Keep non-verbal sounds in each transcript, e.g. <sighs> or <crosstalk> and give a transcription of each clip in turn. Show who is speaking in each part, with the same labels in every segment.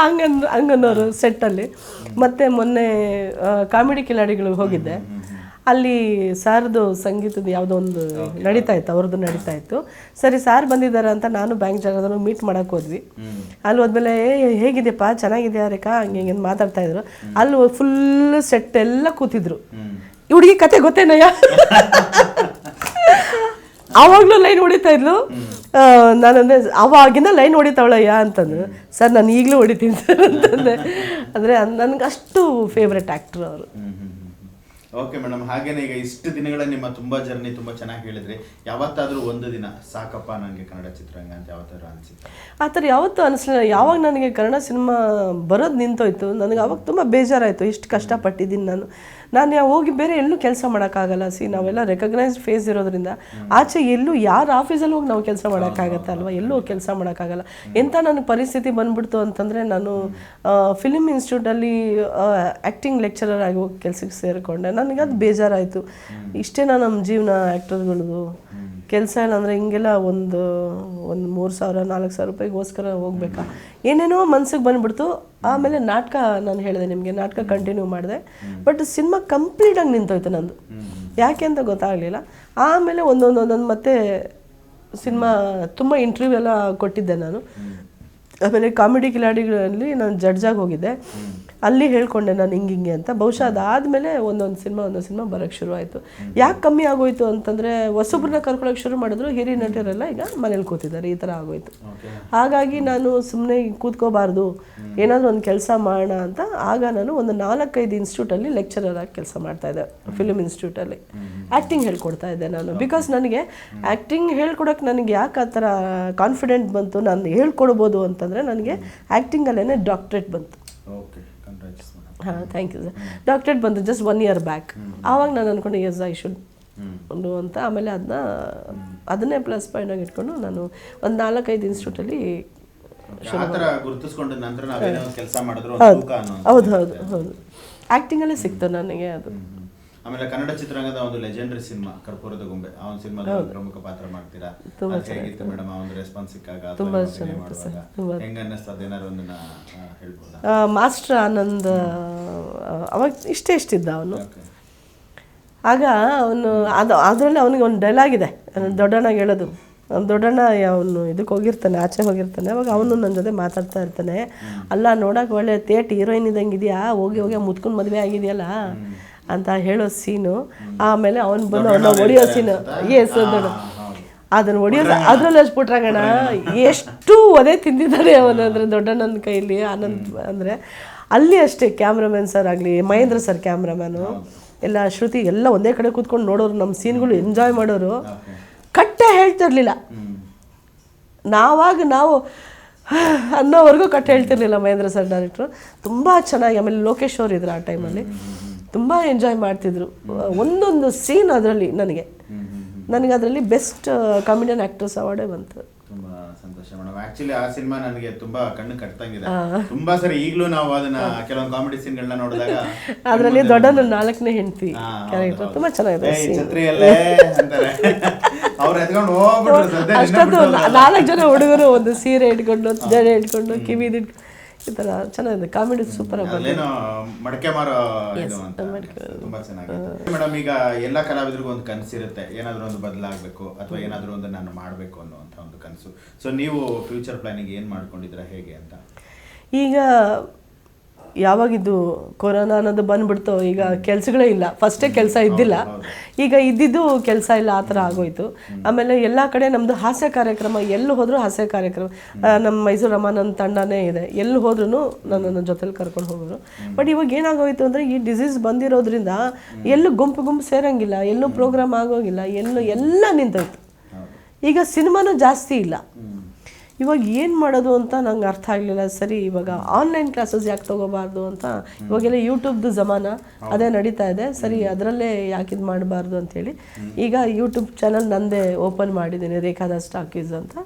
Speaker 1: ಹಂಗನ್ ಹಂಗನ್ನೋರು ಸೆಟ್ಟಲ್ಲಿ ಮತ್ತೆ ಮೊನ್ನೆ ಕಾಮಿಡಿ ಕಿಲಾಡಿಗಳಿಗೆ ಹೋಗಿದ್ದೆ. ಅಲ್ಲಿ ಸಾರ್ದು ಸಂಗೀತದ ಯಾವುದೋ ಒಂದು ನಡೀತಾ ಇತ್ತು ಅವ್ರದ್ದು ನಡೀತಾ ಇತ್ತು. ಸರಿ ಸಾರ್ ಬಂದಿದ್ದಾರೆ ಅಂತ ನಾನು ಬ್ಯಾಂಕ್ ಜಾಗದಲ್ಲೂ ಮೀಟ್ ಮಾಡೋಕೆ ಹೋದ್ವಿ. ಅಲ್ಲಿ ಹೋದ್ಮೇಲೆ "ಏ, ಹೇಗಿದೆಯಪ್ಪ? ಚೆನ್ನಾಗಿದೆಯಾ ರೇಖಾ? ಹಂಗೆ ಹಿಂಗೆ ಮಾತಾಡ್ತಾ ಇದ್ರು. ಅಲ್ಲಿ ಫುಲ್ ಸೆಟ್ ಎಲ್ಲ ಕೂತಿದ್ರು. ಹುಡುಗಿ ಕತೆ ಗೊತ್ತೇನಯ್ಯ? <laughs> ಆವಾಗಲೂ ಲೈನ್ ಹೊಡಿತಾ ಇದ್ಲು. ನಾನು ಅವಾಗಿಂದ ಲೈನ್ ಹೊಡಿತಾವಳಯ್ಯ ಅಂತಂದ್ರು ಸರ್, ನಾನು ಈಗಲೂ ಹೊಡಿತೀನಿ ಸರ್ ಅಂತಂದೆ. ಅಂದರೆ ನನಗೆ ಅಷ್ಟು ಫೇವ್ರೆಟ್ ಆ್ಯಕ್ಟ್ರ್ ಅವರು
Speaker 2: ಓಕೆ ಮೇಡಮ್ ಹಾಗೇನೆ ಈಗ ಇಷ್ಟು ದಿನಗಳ ನಿಮ್ಮ ತುಂಬಾ ಜರ್ನಿ ತುಂಬಾ ಚೆನ್ನಾಗಿ ಹೇಳಿದ್ರಿ. ಯಾವತ್ತಾದ್ರೂ ಒಂದು ದಿನ ಸಾಕಪ್ಪ ನನಗೆ ಕನ್ನಡ ಚಿತ್ರರಂಗ ಅಂತ ಯಾವತ್ತಾದ್ರೂ ಅನಿಸಿತ್ತು?
Speaker 1: ಆ ಥರ ಯಾವತ್ತೂ ಅನಿಸ್ಲಿಲ್ಲ. ಯಾವಾಗ ನನಗೆ ಕನ್ನಡ ಸಿನಿಮಾ ಬರೋದು ನಿಂತೋಯ್ತು ನನಗೆ ಅವಾಗ ತುಂಬ ಬೇಜಾರಾಯಿತು. ಇಷ್ಟು ಕಷ್ಟಪಟ್ಟಿದ್ದೀನಿ ನಾನು. ನಾನು ಹೋಗಿ ಬೇರೆ ಎಲ್ಲೂ ಕೆಲಸ ಮಾಡೋಕ್ಕಾಗಲ್ಲ. ಸಿ ನಾವೆಲ್ಲ ರೆಕಗ್ನೈಸ್ಡ್ ಫೇಸ್ ಇರೋದ್ರಿಂದ ಆಚೆ ಎಲ್ಲೂ ಯಾರ ಆಫೀಸಲ್ಲಿ ಹೋಗಿ ನಾವು ಕೆಲಸ ಮಾಡೋಕ್ಕಾಗತ್ತೆ ಅಲ್ವಾ? ಎಲ್ಲೂ ಕೆಲಸ ಮಾಡೋಕ್ಕಾಗಲ್ಲ. ಎಂಥ ನನಗೆ ಪರಿಸ್ಥಿತಿ ಬಂದ್ಬಿಡ್ತು ಅಂತಂದರೆ ನಾನು ಫಿಲಿಮ್ ಇನ್ಸ್ಟಿಟ್ಯೂಟಲ್ಲಿ ಆ್ಯಕ್ಟಿಂಗ್ ಲೆಕ್ಚರರ್ ಆಗಿ ಹೋಗಿ ಕೆಲಸಕ್ಕೆ ಸೇರಿಕೊಂಡೆ. ನನಗೆ ಅದು ಬೇಜಾರಾಯಿತು. ಇಷ್ಟೇನಾ ನಮ್ಮ ಜೀವನ ಆ್ಯಕ್ಟರ್ಗಳದು ಕೆಲಸ ಇಲ್ಲ ಅಂದರೆ ಹಿಂಗೆಲ್ಲ ಒಂದು ಒಂದು ಮೂರು ಸಾವಿರ, ನಾಲ್ಕು ಸಾವಿರ ರೂಪಾಯಿಗೋಸ್ಕರ ಹೋಗ್ಬೇಕಾ? ಏನೇನೋ ಮನ್ಸಿಗೆ ಬಂದ್ಬಿಡ್ತು. ಆಮೇಲೆ ನಾಟಕ ನಾನು ಹೇಳಿದೆ ನಿಮಗೆ, ನಾಟಕ ಕಂಟಿನ್ಯೂ ಮಾಡಿದೆ. ಬಟ್ ಸಿನಿಮಾ ಕಂಪ್ಲೀಟಾಗಿ ನಿಂತೋಯ್ತು ನಂದು. ಯಾಕೆ ಅಂತ ಗೊತ್ತಾಗಲಿಲ್ಲ. ಆಮೇಲೆ ಒಂದೊಂದು ಒಂದೊಂದು ಮತ್ತೆ ಸಿನಿಮಾ ತುಂಬ ಇಂಟರ್ವ್ಯೂ ಎಲ್ಲ ಕೊಟ್ಟಿದ್ದೆ ನಾನು. ಆಮೇಲೆ ಕಾಮಿಡಿ ಕಿಲಾಡಿಗಳಲ್ಲಿ ನಾನು ಜಡ್ಜಾಗಿ ಹೋಗಿದ್ದೆ. ಅಲ್ಲಿ ಹೇಳ್ಕೊಂಡೆ ನಾನು ಹಿಂಗೆ ಹಿಂಗೆ ಅಂತ. ಬಹುಶಃ ಅದಾದಮೇಲೆ ಒಂದೊಂದು ಸಿನಿಮಾ ಒಂದೊಂದು ಸಿನಿಮಾ ಬರೋಕ್ಕೆ ಶುರುವಾಯಿತು. ಆಯಿತು ಯಾಕೆ ಕಮ್ಮಿ ಆಗೋಯ್ತು ಅಂತಂದರೆ ಹೊಸೊಬ್ರನ್ನ ಕರ್ಕೊಳ್ಳೋಕೆ ಶುರು ಮಾಡಿದ್ರು ಹಿರಿಯ ನಟರೆಲ್ಲ ಈಗ ಮನೇಲಿ ಕೂತಿದ್ದಾರೆ ಈ ಥರ ಆಗೋಯ್ತು. ಹಾಗಾಗಿ ನಾನು ಸುಮ್ಮನೆ ಕೂತ್ಕೋಬಾರ್ದು ಏನಾದರೂ ಒಂದು ಕೆಲಸ ಮಾಡೋಣ ಅಂತ. ಆಗ ನಾನು ಒಂದು ನಾಲ್ಕೈದು ಇನ್ಸ್ಟಿಟ್ಯೂಟಲ್ಲಿ ಲೆಕ್ಚರರ್ ಆಗಿ ಕೆಲಸ ಮಾಡ್ತಾ ಇದ್ದೆ ಫಿಲ್ಮ್ ಇನ್ಸ್ಟಿಟ್ಯೂಟಲ್ಲಿ ಆ್ಯಕ್ಟಿಂಗ್ ಹೇಳ್ಕೊಡ್ತಾ ಇದ್ದೆ ನಾನು. ಬಿಕಾಸ್ ನನಗೆ ಆ್ಯಕ್ಟಿಂಗ್ ಹೇಳ್ಕೊಡೋಕೆ ನನಗೆ ಯಾಕೆ ಆ ಥರ ಕಾನ್ಫಿಡೆಂಟ್ ಬಂತು? ನಾನು ಹೇಳ್ಕೊಡ್ಬೋದು ಅಂತಂದರೆ ನನಗೆ ಆ್ಯಕ್ಟಿಂಗಲ್ಲೇ ಡಾಕ್ಟ್ರೇಟ್ ಬಂತು.
Speaker 2: ಓಕೆ
Speaker 1: ಹಾಂ ಥ್ಯಾಂಕ್ ಯು ಸರ್ ಡಾಕ್ಟ್ರೇಟ್ ಬಂತು ಜಸ್ಟ್ ಒನ್ ಇಯರ್ ಬ್ಯಾಕ್ ಆವಾಗ ನಾನು ಅಂದ್ಕೊಂಡು ಎಸ್ ಐ ಶುಡ್ ಒಂದು ಅಂತ. ಆಮೇಲೆ ಅದನ್ನ ಅದನ್ನೇ ಪ್ಲಸ್ ಪಾಯಿಂಟ್ ಆಗಿ ಇಟ್ಕೊಂಡು ನಾನು ಒಂದು ನಾಲ್ಕೈದು ಇನ್ಸ್ಟಿಟ್ಯೂಟಲ್ಲಿ
Speaker 2: ಗುರುತಿಸ್ಕೊಂಡ ನಂತರ ಕೆಲಸ ಮಾಡಿದ್ರು
Speaker 1: ಹೌದು. ಹೌದು ಹೌದು ಆ್ಯಕ್ಟಿಂಗಲ್ಲೇ ಸಿಕ್ತು ನನಗೆ ಅದು.
Speaker 2: ಆಮೇಲೆ ಕನ್ನಡ ಚಿತ್ರರಂಗದ ಒಂದು ಲೆಜೆಂಡರಿ ಸಿನಿಮಾ ಕರ್ಪೂರದ ಗೊಂಬೆ. ಆ ಒಂದು ಸಿನಿಮಾದಲ್ಲಿ ಪ್ರಮುಖ ಪಾತ್ರ ಮಾಡ್ತೀರಾ? ಅದು ಹೇಗಿತ್ತು ಮೇಡಮ್? ಆ ಒಂದು ರೆಸ್ಪಾನ್ಸ್ ಸಿಕ್ಕಾಗ ಅಥವಾ ಅಭಿನಯ ಮಾಡುವಾಗ? ಹೆಂಗ ಅನ್ನಿಸ್ತು ಅದೇನಾದ್ರು ಒಂದನ್ನ ಆ, ಹೇಳ್ಬೋದಾ?
Speaker 1: ಮಾಸ್ಟರ್ ಆನಂದ್ ಅವಾಗ ಇಷ್ಟೇ ಇಷ್ಟಿದ್ದ ಅವನು.
Speaker 2: ಓಕೆ.
Speaker 1: ಆಗ ಅವನು ಅದು ಅದರಲ್ಲಿ ಅವನಿಗೆ ಒಂದು ಡೈಲಾಗ್ ಇದೆ. ದೊಡ್ಡಣ್ಣಗೆ ಹೇಳೋದು. ಅವ್ನು ದೊಡ್ಡಣ್ಣ ಅವನು ಇದಕ್ಕೆ ಹೋಗಿರ್ತಾನೆ ಆಚೆ ಹೋಗಿರ್ತಾನೆ. ಅವಾಗ ಅವನು ನನ್ನ ಜೊತೆ ಮಾತಾಡ್ತಾ ಇರ್ತಾನೆ. ಅಲ್ಲ ನೋಡೋಕೆ ಒಳ್ಳೆ ತೇಟ್ ಹೀರೋಯಿನ್ ಇದ್ದಂಗೆ ಇದೆಯಾ? ಹೋಗಿ ಹೋಗಿ ಮುತ್ಕೊಂಡು ಮದುವೆ ಆಗಿದೆಯಲ್ಲ? ಅಂತ ಹೇಳೋ ಸೀನು. ಆಮೇಲೆ ಅವನು ಬಂದು ಅವನ್ನ ಹೊಡಿಯೋ ಸೀನು. ಎಸ್ ಅದನ್ನ ಹೊಡಿಯೋ ಅದ್ರಲ್ಲಿ ಅಷ್ಟು ಪುಟ್ರಂಗಣ ಎಷ್ಟು ಒದೆ ತಿಂದಿದ್ದಾರೆ ಅವನು ಅಂದರೆ ದೊಡ್ಡಣ್ಣನ ಕೈಲಿ ಆನಂದ್ ಅಂದರೆ. ಅಲ್ಲಿ ಅಷ್ಟೇ ಕ್ಯಾಮ್ರಾಮ್ಯಾನ್ ಸರ್ ಆಗಲಿ ಮಹೇಂದ್ರ ಸರ್ ಕ್ಯಾಮ್ರಾಮ್ಯಾನು ಎಲ್ಲ ಶ್ರುತಿ ಎಲ್ಲ ಒಂದೇ ಕಡೆ ಕೂತ್ಕೊಂಡು ನೋಡೋರು ನಮ್ಮ ಸೀನ್ಗಳು ಎಂಜಾಯ್ ಮಾಡೋರು. ಕಟ್ಟೆ ಹೇಳ್ತಿರ್ಲಿಲ್ಲ ನಾವಾಗ ನಾವು <sighs> ಅನ್ನೋವರೆಗೂ ಕಟ್ಟೆ ಹೇಳ್ತಿರ್ಲಿಲ್ಲ ಮಹೇಂದ್ರ ಸರ್ ಡೈರೆಕ್ಟ್ರು ತುಂಬ ಚೆನ್ನಾಗಿ ಆಮೇಲೆ ಲೋಕೇಶ್ ಅವ್ರು ಇದ್ರು ಆ ಟೈಮಲ್ಲಿ ತುಂಬ ಎಂಜಾಯ್ ಮಾಡ್ತಿದ್ರು. ಒಂದೊಂದು ಸೀನ್ ಅದರಲ್ಲಿ ನನಗೆ. ನನಗೆ ಅದರಲ್ಲಿ ಬೆಸ್ಟ್ ಕಾಮಿಡಿಯನ್ ಆಕ್ಟರ್ಸ್ ಅವಾರ್ಡೇ ಬಂತು.
Speaker 2: ತುಂಬಾ ಸಂತೋಷ ಮೇಡಮ್ ಆಕ್ಚುಲಿ ಆ ಸಿನಿಮಾ ನನಗೆ ತುಂಬಾ ಕಣ್ಣು ಕಟ್ತಂಗಿದೆ. ತುಂಬಾ ಸರಿ ಈಗಲೂ ನಾವು ಅದನ್ನ ಕೆಲವೊಂದು ಕಾಮಿಡಿ ಸೀನ್ಗಳನ್ನ ನೋಡಿದಾಗ <laughs>
Speaker 1: ಅದರಲ್ಲಿ ದೊಡ್ಡನ ನಾಲ್ಕನೇ ಹೆಂಡತಿ ಕ್ಯಾರೆಕ್ಟರ್ ತುಂಬಾ ಚೆನ್ನಾಗಿದೆ
Speaker 2: ಛತ್ರಿಯಲ್ಲೇ ಅಂತಾರೆ. <laughs> ಅವ್ರು ಎತ್ಕೊಂಡು ಹೋಗ್ಬಿಟ್ರು
Speaker 1: ನಾಲ್ಕು ಜನ ಹುಡುಗರು ಒಂದು ಸೀರೆ ಇಟ್ಕೊಂಡು ಜಡೆ ಇಟ್ಕೊಂಡು ಕಿವಿದು ಈ ಥರ ಚೆನ್ನಾಗಿದೆ. ಕಾಮಿಡಿ ಸೂಪರ್ ಆಗಿ
Speaker 2: ಮಡಕೆ ಮಾರೋ ತುಂಬಾ ಚೆನ್ನಾಗಿದೆ. ಮೇಡಮ್ ಈಗ ಎಲ್ಲ ಕಲಾವಿದರಿಗೂ ಒಂದು ಕನಸಿರುತ್ತೆ. ಏನಾದ್ರೂ ಒಂದು ಬದಲಾಗಬೇಕು ಅಥವಾ ಏನಾದ್ರೂ ಒಂದು ನಾನು ಮಾಡಬೇಕು ಅನ್ನೋವಂಥ ಒಂದು ಕನಸು. ಸೊ ನೀವು ಫ್ಯೂಚರ್ ಪ್ಲಾನಿಂಗ್ ಏನು ಮಾಡ್ಕೊಂಡಿದ್ದೀರಾ? ಹೇಗೆ ಅಂತ?
Speaker 1: ಈಗ ಯಾವಾಗಿದ್ದು ಕೊರೋನಾ ಅನ್ನೋದು ಬಂದ್ಬಿಡ್ತು, ಈಗ ಕೆಲಸಗಳೇ ಇಲ್ಲ. ಫಸ್ಟೇ ಕೆಲಸ ಇದ್ದಿಲ್ಲ. ಈಗ ಇದ್ದಿದ್ದು ಕೆಲಸ ಇಲ್ಲ, ಆ ಥರ ಆಗೋಯ್ತು. ಆಮೇಲೆ ಎಲ್ಲ ಕಡೆ ನಮ್ಮದು ಹಾಸ್ಯ ಕಾರ್ಯಕ್ರಮ, ಎಲ್ಲಿ ಹೋದರೂ ಹಾಸ್ಯ ಕಾರ್ಯಕ್ರಮ. ನಮ್ಮ ಮೈಸೂರು ರಮಾನಂದ್ ತಂಡನೇ ಇದೆ. ಎಲ್ಲಿ ಹೋದ್ರೂ ನನ್ನನ್ನು ಜೊತೆಲಿ ಕರ್ಕೊಂಡು ಹೋಗೋರು. ಬಟ್ ಇವಾಗ ಏನಾಗೋಯ್ತು ಅಂದರೆ, ಈ ಡಿಸೀಸ್ ಬಂದಿರೋದ್ರಿಂದ ಎಲ್ಲೂ ಗುಂಪು ಗುಂಪು ಸೇರಂಗಿಲ್ಲ, ಎಲ್ಲೂ ಪ್ರೋಗ್ರಾಮ್ ಆಗೋಗಿಲ್ಲ, ಎಲ್ಲೂ ಎಲ್ಲ ನಿಂತೋಯ್ತು. ಈಗ ಸಿನಿಮಾನೂ ಜಾಸ್ತಿ ಇಲ್ಲ. ಇವಾಗ ಏನು ಮಾಡೋದು ಅಂತ ನಂಗೆ ಅರ್ಥ ಆಗಲಿಲ್ಲ. ಸರಿ ಇವಾಗ ಆನ್ಲೈನ್ ಕ್ಲಾಸಸ್ ಯಾಕೆ ತೊಗೋಬಾರ್ದು ಅಂತ. ಇವಾಗೆಲ್ಲ ಯೂಟ್ಯೂಬ್ದು ಜಮಾನ? ಅದೇ ನಡೀತಾ ಇದೆ. ಸರಿ ಅದರಲ್ಲೇ ಯಾಕೆ ಇದು ಮಾಡಬಾರ್ದು ಅಂತೇಳಿ ಈಗ ಯೂಟ್ಯೂಬ್ ಚಾನಲ್ ನಂದೇ ಓಪನ್ ಮಾಡಿದ್ದೀನಿ ರೇಖಾದಾಸ್ ಟಾಕೀಸ್ ಅಂತ.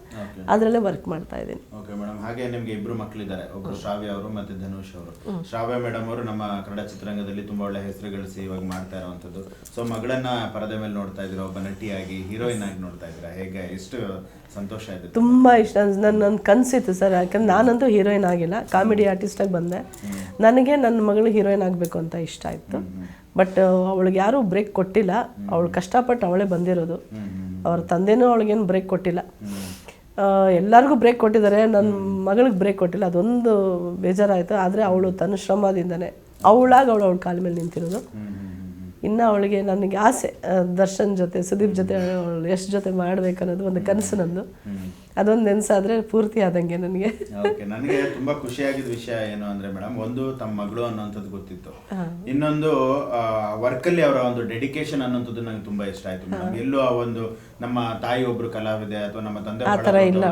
Speaker 1: ಅದರಲ್ಲೇ ವರ್ಕ್ ಮಾಡ್ತಾ ಇದ್ದೀನಿ.
Speaker 2: ಓಕೆ ಮೇಡಮ್ ಹಾಗೆ ನಿಮಗೆ ಇಬ್ಬರು ಮಕ್ಕಳಿದ್ದಾರೆ ಒಬ್ಬರು ಶ್ರಾವ್ಯ ಅವರು ಮತ್ತೆ ಧನುಷ್ ಅವರು. ಶ್ರಾವ್ಯ ಮೇಡಮ್ ಅವರು ನಮ್ಮ ಕನ್ನಡ ಚಿತ್ರರಂಗದಲ್ಲಿ ತುಂಬಾ ಒಳ್ಳೆ ಹೆಸರು ಗಳಿಸಿ ಇವಾಗ ಮಾಡ್ತಾ ಇರುವಂತದ್ದು. ಸೊ ಮಗಳನ್ನ ಪರದೆ ಮೇಲೆ ನೋಡ್ತಾ ಇದ್ದೀರಾ? ಒಬ್ಬ ನಟಿಯಾಗಿ ಹೀರೋಯಿನ್ ಆಗಿ ನೋಡ್ತಾ ಇದ್ದೀರಾ? ಹೇಗೆ? ಎಷ್ಟು ಸಂತೋಷ ಇದೆ
Speaker 1: ತುಂಬ? ಇಷ್ಟ. ನನ್ನ ನನ್ನ ಕನಸಿತ್ತು ಸರ್. ಯಾಕಂದ್ರೆ ನಾನಂತೂ ಹೀರೋಯಿನ್ ಆಗಿಲ್ಲ. ಕಾಮಿಡಿ ಆರ್ಟಿಸ್ಟಾಗಿ ಬಂದೆ. ನನಗೆ ನನ್ನ ಮಗಳು ಹೀರೋಯಿನ್ ಆಗಬೇಕು ಅಂತ ಇಷ್ಟ ಆಯಿತು. ಬಟ್ ಅವಳಿಗೆ ಯಾರೂ ಬ್ರೇಕ್ ಕೊಟ್ಟಿಲ್ಲ. ಅವಳು ಕಷ್ಟಪಟ್ಟು ಅವಳೇ ಬಂದಿರೋದು. ಅವ್ರ ತಂದೆನೂ ಅವಳಿಗೇನು ಬ್ರೇಕ್ ಕೊಟ್ಟಿಲ್ಲ. ಎಲ್ಲರಿಗೂ ಬ್ರೇಕ್ ಕೊಟ್ಟಿದ್ದಾರೆ. ನನ್ನ ಮಗಳಿಗೆ ಬ್ರೇಕ್ ಕೊಟ್ಟಿಲ್ಲ. ಅದೊಂದು ಬೇಜಾರಾಯಿತು. ಆದರೆ ಅವಳು ತನ್ನ ಶ್ರಮದಿಂದನೇ. ಅವಳಾಗಿ ಅವಳು ಅವಳ ಕಾಲ ಮೇಲೆ ನಿಂತಿರೋದು. ಇನ್ನು ಅವಳಿಗೆ ನನಗೆ ಆಸೆ ದರ್ಶನ್ ಜೊತೆ, ಸುದೀಪ್ ಜೊತೆ ಅವಳು ಎಷ್ಟು ಜೊತೆ ಮಾಡ್ಬೇಕನ್ನೋದು ಒಂದು ಕನಸು ನಂದು. ಅದೊಂದು ನೆನ್ಸಾದ್ರೆ ಪೂರ್ತಿ ಆದಂಗೆ ನನಗೆ.
Speaker 2: ಓಕೆ ನನಗೆ ತುಂಬಾ ಖುಷಿಯಾಗಿದ್ದ ವಿಷಯ ಏನು ಅಂದ್ರೆ ಮೇಡಮ್ ಒಂದು ತಮ್ಮ ಮಗಳು ಅನ್ನೋಂಥದ್ದು ಗೊತ್ತಿತ್ತು. ಇನ್ನೊಂದು ವರ್ಕ್ ಅಲ್ಲಿ ಅವರ ಒಂದು ಡೆಡಿಕೇಶನ್ ಅನ್ನೋಂಥದ್ದು ನನಗೆ ತುಂಬಾ ಇಷ್ಟ ಆಯ್ತು ಮೇಡಮ್. ಎಲ್ಲೂ ಆ ಒಂದು ನಮ್ಮ ತಾಯಿ ಒಬ್ರು ಕಲಾವಿದೆ ಅಥವಾ ನಮ್ಮ ತಂದೆ
Speaker 1: ಇಲ್ಲ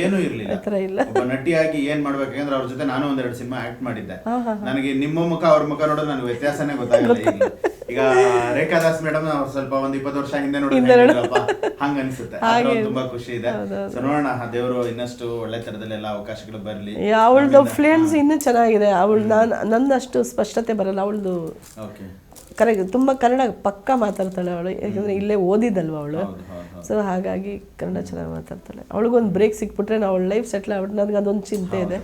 Speaker 2: ಏನೂ ಇರ್ಲಿಲ್ಲ. ಒಬ್ಬ ನಟಿಯಾಗಿ ಏನ್ ಮಾಡ್ಬೇಕಂದ್ರೆ ಅವ್ರ ಜೊತೆ ನಾನು ಒಂದೆರಡು ಸಿನಿಮಾ ಆಕ್ಟ್ ಮಾಡಿದ್ದೆ. ನನಗೆ ನಿಮ್ಮ ಮುಖ ಅವ್ರ ಮುಖ ನೋಡೋದು ನನಗೆ ವ್ಯತ್ಯಾಸನೇ ಗೊತ್ತಾಗಲ್ಲ ಈಗ. ರೇಖಾ ದಾಸ್ ಮೇಡಮ್ ಸ್ವಲ್ಪ ಒಂದ್ ಇಪ್ಪತ್ತು ವರ್ಷ ಹಿಂದೆ ನೋಡಿದ್ರಪ್ಪ ಹಂಗ ಅನ್ಸುತ್ತೆ. ತುಂಬಾ ಖುಷಿ ಇದೆ. ಸೊ ನೋಡೋಣ ದೇವರು ಇನ್ನಷ್ಟು ಒಳ್ಳೆ ತರದಲ್ಲೆಲ್ಲ ಅವಕಾಶಗಳು ಬರಲಿ.
Speaker 1: ಅವಳದು ಫ್ಲೂಯೆನ್ಸ್ ಇನ್ನೂ ಚೆನ್ನಾಗಿದೆ. ಅವಳು ನಾನು ನನ್ನಷ್ಟು ಸ್ಪಷ್ಟತೆ ಬರಲ್ಲ. ಅವಳದು ಕರೆಕ್ಟ್ ತುಂಬಾ ಕನ್ನಡ ಪಕ್ಕ ಮಾತಾಡ್ತಾಳೆ ಅವಳು. ಯಾಕಂದ್ರೆ ಇಲ್ಲೇ ಓದಿದ್ದಲ್ವ ಅವಳು? ಸೊ ಹಾಗಾಗಿ ಕನ್ನಡ ಚೆನ್ನಾಗಿ ಮಾತಾಡ್ತಾಳೆ. ಅವಳಿಗೊಂದು ಬ್ರೇಕ್ ಸಿಕ್ಬಿಟ್ರೆ ನಾವು ಅವಳ ಲೈಫ್ ಸೆಟ್ಲ್ ಆಗ್ಬಿಟ್ಟು ನನಗೆ ಅದೊಂದು ಚಿಂತೆ ಇದೆ.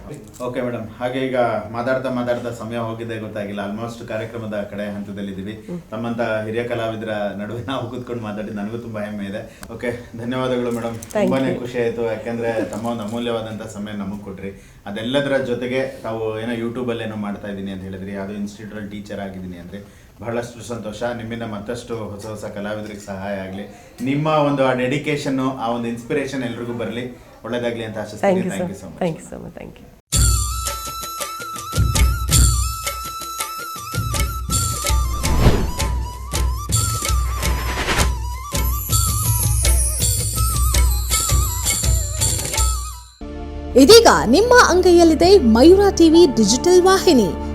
Speaker 2: ಓಕೆ ಮೇಡಮ್ ಹಾಗೆ ಈಗ ಮಾತಾಡ್ತಾ ಮಾತಾಡ್ತಾ ಸಮಯ ಹೋಗಿದೆ ಗೊತ್ತಾಗಿಲ್ಲ. ಆಲ್ಮೋಸ್ಟ್ ಕಾರ್ಯಕ್ರಮದ ಕಡೆ ಹಂತದಲ್ಲಿದ್ದೀವಿ. ತಮ್ಮಂತ ಹಿರಿಯ ಕಲಾವಿದರ ನಡುವೆ ನಾವು ಕೂತ್ಕೊಂಡು ಮಾತಾಡಿ ನನಗೂ ತುಂಬಾ ಹೆಮ್ಮೆ ಇದೆ. ಓಕೆ ಧನ್ಯವಾದಗಳು ಮೇಡಮ್ ತುಂಬಾನೇ ಖುಷಿ ಆಯ್ತು. ಯಾಕಂದ್ರೆ ತಮ್ಮ ಒಂದು ಅಮೂಲ್ಯವಾದಂತ ಸಮಯ ನಮಗೆ ಕೊಟ್ರಿ. ಅದೆಲ್ಲದರ ಜೊತೆಗೆ ತಾವು ಏನೋ ಯೂಟ್ಯೂಬಲ್ಲೇನೋ ಅಲ್ಲಿ ಏನೋ ಮಾಡ್ತಾ ಇದ್ದೀನಿ ಅಂತ ಹೇಳಿದ್ರಿ. ಯಾವುದೋ ಇನ್ಸ್ಟಿಟ್ಯೂಟಲ್ಲಿ ಟೀಚರ್ ಆಗಿದ್ದೀನಿ ಅಂದ್ರೆ. ಬಹಳಷ್ಟು ಸಂತೋಷ. ನಿಮ್ಮಿಂದ ಮತ್ತಷ್ಟು ಹೊಸ ಹೊಸ ಕಲಾವಿದರಿಗೆ ಸಹಾಯ ಆಗಲಿ. ನಿಮ್ಮ ಒಂದು ಆ ಡೆಡಿಕೇಶನ್ನು ಆ ಒಂದು ಇನ್ಸ್ಪಿರೇಷನ್ ಎಲ್ರಿಗೂ ಬರಲಿ. ಒಳ್ಳೆಯದಾಗಲಿ ಅಂತ ಆಶಿಸ್ತೀನಿ. Thank you so much
Speaker 1: thank you so much thank you
Speaker 3: ಇದೀಗ ನಿಮ್ಮ ಅಂಗೈಯಲ್ಲಿದೆ ಮಯೂರ ಟಿವಿ ಡಿಜಿಟಲ್ ವಾಹಿನಿ.